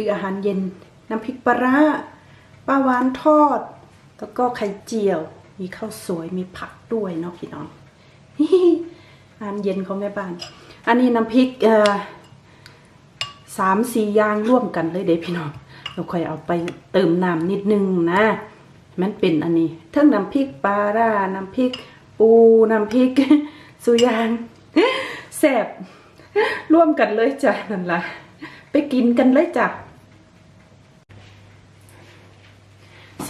คืออาหารเย็น น้ำพริกปลาร้าปลาหวานทอด แล้วก็ไข่เจียว มีข้าวสวยมีผักด้วยเนาะพี่น้องอาหารเย็นของแม่บ้าน อันนี้น้ำพริกเอ่อสามสี่อย่างร่วมกันเลยเด้พี่น้องเราค่อยเอาไปเติมน้ำนิดนึงนะ มันเป็นอันนี้ทั้งน้ำพริกปลาร่าน้ำพริกปูน้ำพริกสุยางแซ่บร่วมกันเลยจ้ะนั่นละไปกินกันเลยจ้ะ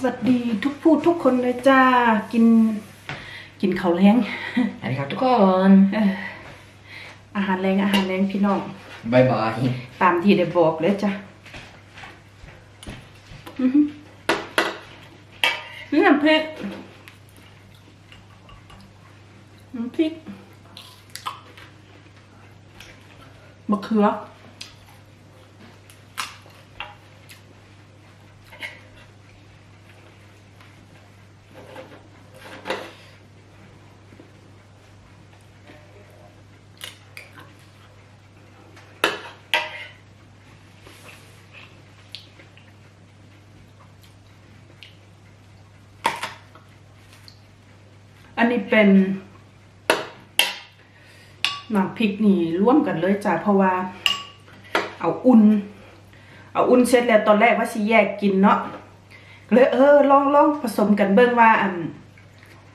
สวัสดีทุกผู้ทุกคนเลยจ้า กิน กินข้าวแรงสวัสดีครับทุกคนเอ่ออาหารแรงอาหารแรงพี่น้อง บายบายตามที่ได้บอกเลยจ้ะอื้อหือนี่น้ำพริกน้ำพริกมะเขือ นนี้เป็นหนังพริกนี่ร่วมกันเลยจ้ะเพราะว่า เอาอุ่น เอาอุ่นเสร็จแล้วตอนแรกว่าสิแยกกินเนาะเลยเออลองลองผสมกันเบิ่งว่าอัน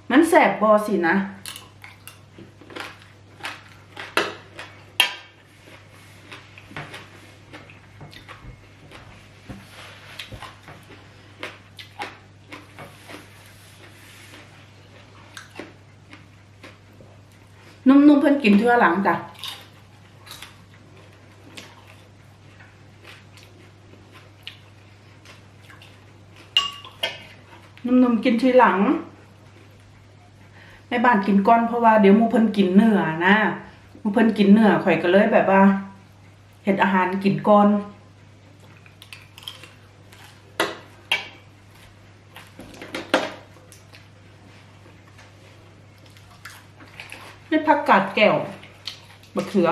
มันแสบบอสินะ นุ่มๆเพิ่น กินเทื่อหลังจ้ะนุ่มๆกินทีหลังแม่บ้านกินก้อนเพราะว่าเดี๋ยวมูเพิ่นกินเนื้อนะมูเพิ่นกินเนื้อข่อยก็เลยแบบว่าเห็ดอาหารกินก้อน กาดแก้วมะเขือ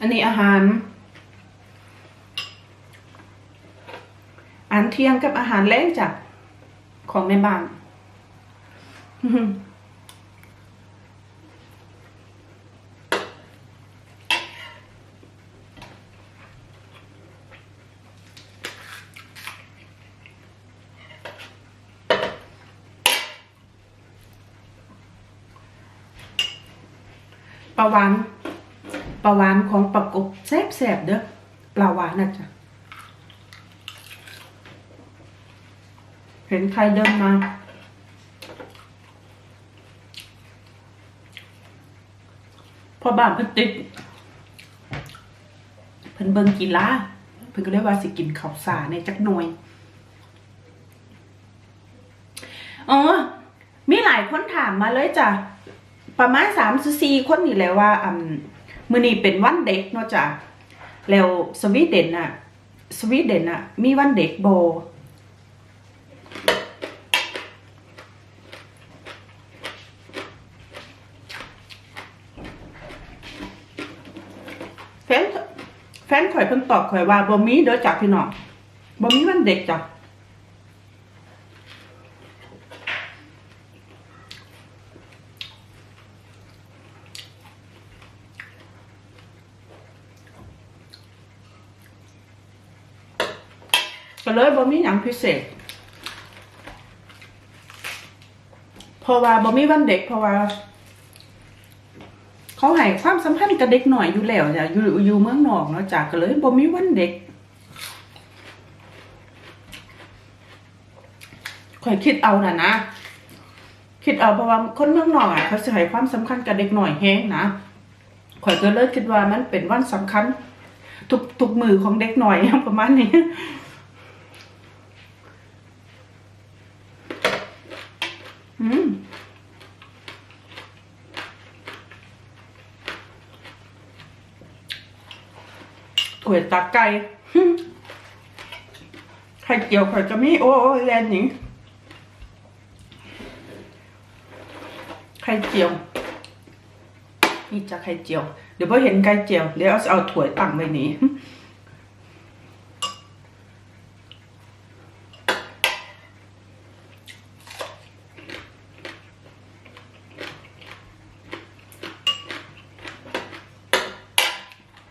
อันนี้อาหารอาหารเที่ยงกับอาหารแรงจากของแม่บ้าน ลาหวานปลาหวานของปลากบแซ่บแซ่บๆเด้อปลาหวานนะจ๊ะเห็นใครเดินมา พอบ้านเพิ่นติดเพิ่นเบิ่งกีฬาเพิ่นก็เลยว่าสิกินข้าวสาในจักหน่วยอ๋อมีหลายคนถามมาเลยจ้ะ ประมาณสามสี่คนนี่แหละว่าอืมมื้อนี้เป็นวันเด็กเนาะจ้ะแล้วสวีเดนน่ะสวีเดนน่ะมีวันเด็กโบแฟนแฟนข่อยเพิ่นตอบข่อยว่าบ่มีเด้อจ้ะพี่น้องบ่มีวันเด็กจ้ะ ก็เลยบ่มีหยังพิเศษ เพราะว่าบ่มีวันเด็ก เพราะว่า เขาให้ความสำคัญกับเด็กหน่อยอยู่แล้วจ้ะอยู่อยู่เมืองนอกเนาะจ้ะก็เลยบ่มีวันเด็กข่อยคิดเอาน่ะนะคิดเอาเพราะว่าคนเมืองนอกอะเขาจะให้ความสำคัญกับเด็กหน่อยแฮงนะข่อยก็เลยคิดว่ามันเป็นวันสำคัญทุกทุกมือของเด็กหน่อยประมาณนี้ อืมถั่วตาไก่ไข่เจียวข่อยก็มีโอ้แลนหนิงไข่เจียว นี่จะไข่เจียว เดี๋ยวพอเห็นไข่เจียวเดี๋ยวเอาเอาถั่วตั้งไว้นี้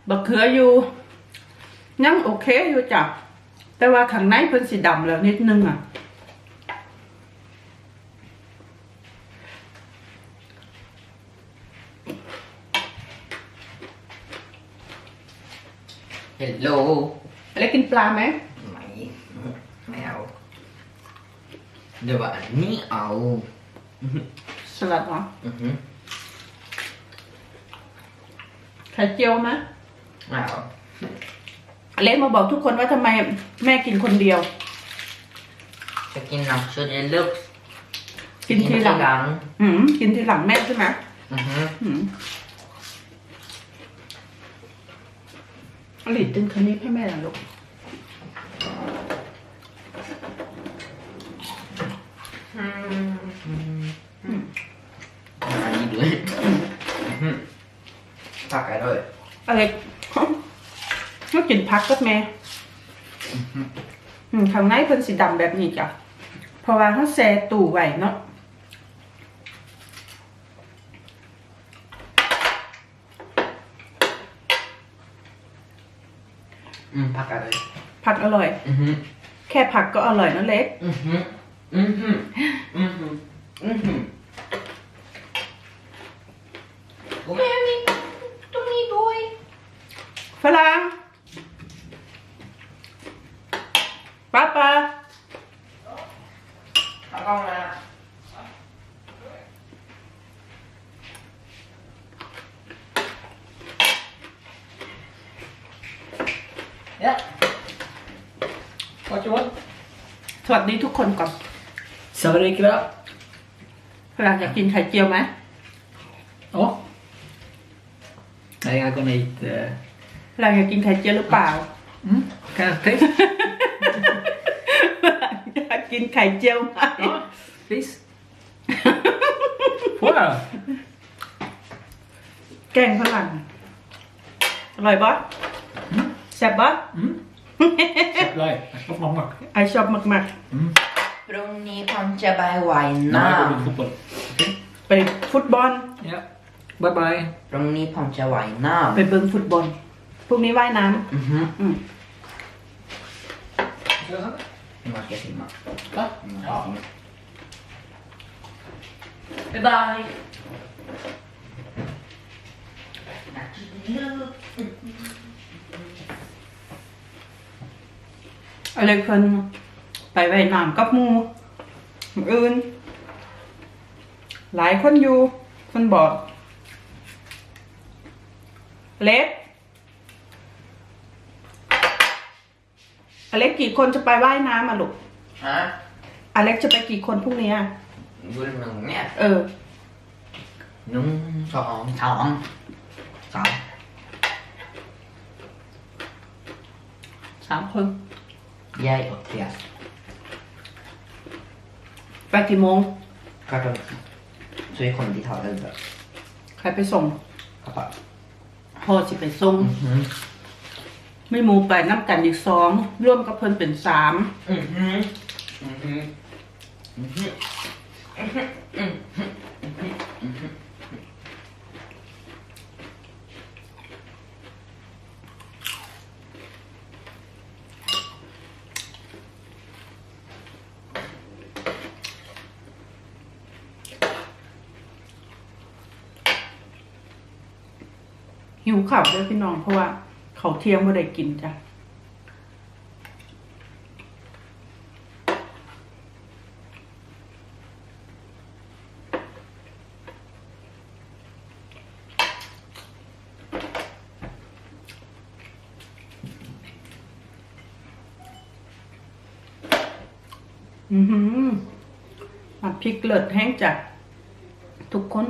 บักเขืออยู่ ยังโอเคอยู่จ้ะแต่ว่าข้างในเพิ่นสีดำแล้วนิดนึงอะฮัลโหลอะไรกินปลาไหมไม่ไม่เอาเดี๋ยวว่าอันนี้เอาสลัดเหรออือหือไข่เจียวไหมไม่เอาอเล็กมาบอกทุกคนว่าทำไมแม่กินคนเดียว จะกินน้ำชุดเยลลูกกินทีหลังหลัง อืมกินทีหลังแม่ใช่ไหมอือหืออืมอลิตึงคันนี้ให้แม่หน่อยลูกอืมอืมอืมอันนี้ด้วยอือหือผักอะไรด้วยอเล็ก ก็กินพักกับแม่อืมข้างในเพิ่นสีดำแบบนี้จ้ะเพราะว่าเขาแช่ตู้ไว้เนาะอืมผักอะไรผักอร่อย อือหือแค่ผักก็อร่อยนะเล็ก อือหืออือหืออือหืออือหือแม่มีตรงนี้ด้วย ฝรั่งป้าป้า เอากล้องมา Ja. Varsågod. สวัสดีทุกคนก่อน Savare ikväll. ฝรั่งอยากกินไข่เจียวไหม Ja. Nej, jag går hit. eh, ฝรั่งอยากกินไข่เจียวหรือเปล่า Mm, kan jag testa? อยากกินไข่เจียวไหม Ja, visst. Får jag då? แกงฝรั่งอร่อยปะแซ่บปะ Mm. Nej, jag ska få många. ไอชอบมาก Mm. Bruni puncha by wine Nej, jag går now. med fotboll. ๆ ไปฟุตบอล Ja. Bye bye. Bruni puncha wine now. ไปเบิ่งฟุตบอลพรุ่งนี้ว่ายน้ Mhm. ำอืม Hur många ska jag filma? Va? Hur många ska jag filma? Bye bye อะไรเพิ่นไปว่ายน้ำกับหมูมื้ออื่น หลายคนอยู่เพิ่นบอกเล็ก อเล็กกี่คนจะไปว่ายน้ำอะลูก Hả? อเล็กจะไปกี่คนพรุ่งนี้อะ Vill nung nè. เออ Nung thong thong. Thong. สามคน Jag och Therese. ไปกี่โมง Klart att så är kommer dit ha det där. ใครไปส่ง Pappa. พ่อสิไปส่ง Mhm. ไม่หมูไปน้ำกันอีกสองร่วมกับเพิ่นเป็นสาม Mhm. Mhm. Mhm. Mhm. อหิวข่าวด้วยพี่น้องเพราะว่า เขาเที่ยงไม่ได้กินจ้ะอือหือผัดพริกเลิศแห้งจากทุกคน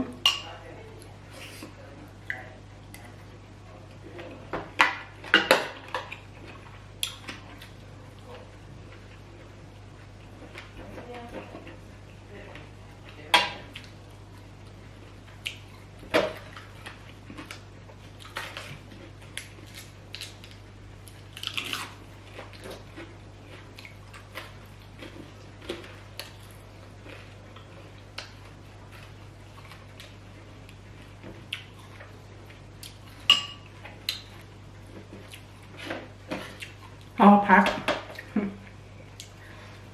หอพัก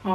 หอ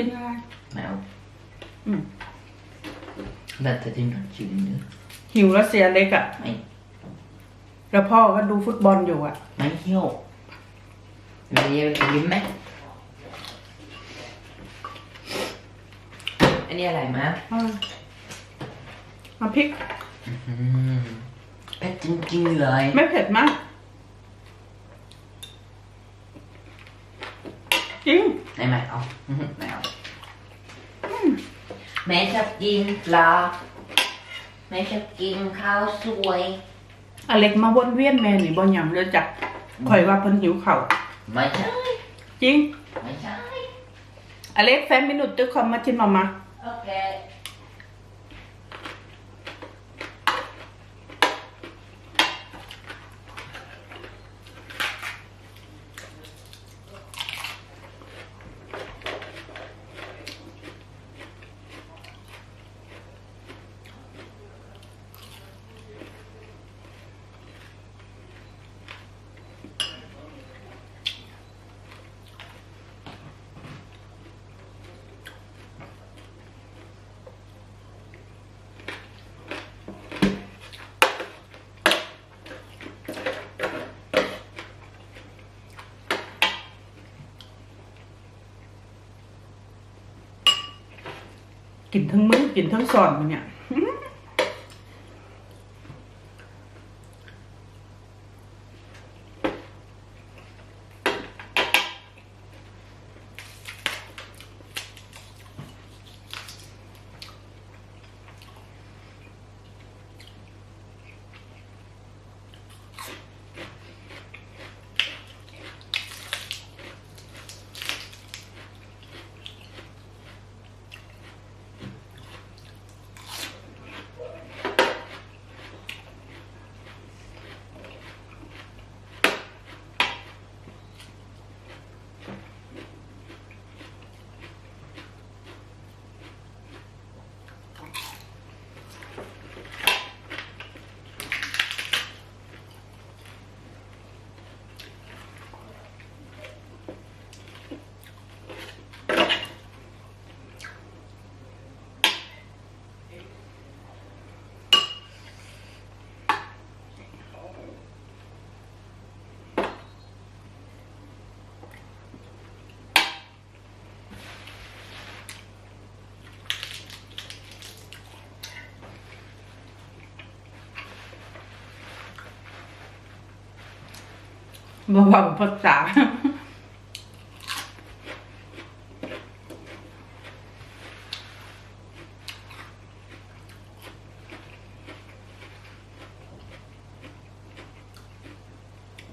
ยังไงไม่เอาอืมแต่จะกินกับชิมเนื้อหิวแล้วเสียเล็กอะ่ะไม่แล้วพ่อก็ดูฟุตบอลอยู่อะ่ะไม่เที่ยวไม่เยี่ยมยิ้มไหม อันนี้อะไรมาอ่ามาพริก อืมเผ็ดจริงๆเลยไม่เผ็ดมาก จริงไม่ไม่เอาอื้อหือไม่เอาแม่ชอบกินปลาแม่ชอบกินข้าวสวย อเล็กมาวนเวียนแม่นี่บ่หยังเลยจ้ะข่อยว่าเพิ่นหิวข้าวไม่ใช่จริง ไม่ใช่ อเล็กแฟนมินุตตึกคอมมาชินมามา โกินทั้งมื้อกินทั้งสอนมันเนี่ย บอกวังภาษา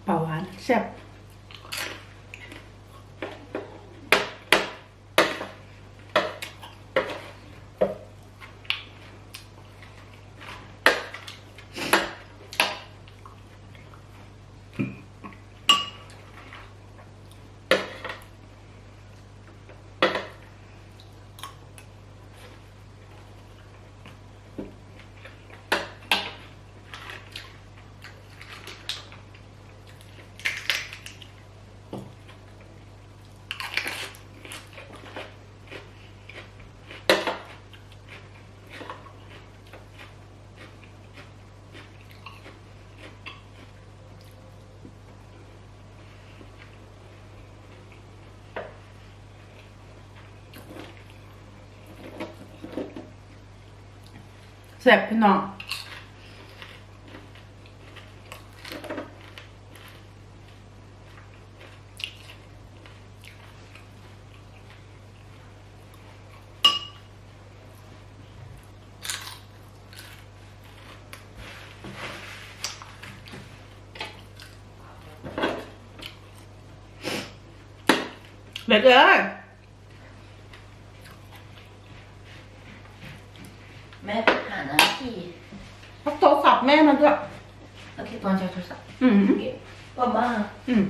เป่าหวานแซ่บ แซ่บพี่น้องเด็กเอ้ย แม่หาหน้าที่ เอาโทรศัพท์แม่มันด้วย โอเคตอนใช้โทรศัพท์อืมโอเคว่าบ้าอืม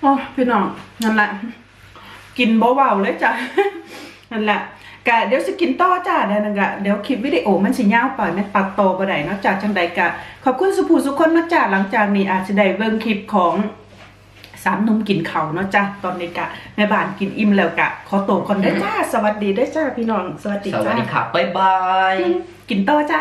โอ้พี่น้องนั่นแหละ กินเบาๆเลยจ้ะ นั่นแหละกะเดี๋ยวสิกินต่อจ้าเดี๋ยวนึงกะเดี๋ยวคลิปวิดีโอมันสิยาวไปมันตัดต่อบ่ได้เนาะจ้าจังใดกะ ขอบคุณสุภูสุคนเนาะจ้าหลังจากนี้อาจจะได้เบิ่งคลิปของ สามหนุ่มกินเขาวเนาะจ้าตอนนี้กะแม่บ้านกินอิ่มแล้วกะขอตัวก่อนเด้อจ้า สวัสดีเด้อจ้าพี่น้องสวัสดีสวัสจ้าดีค่ะบ๊ายบาย กินต่อจ้า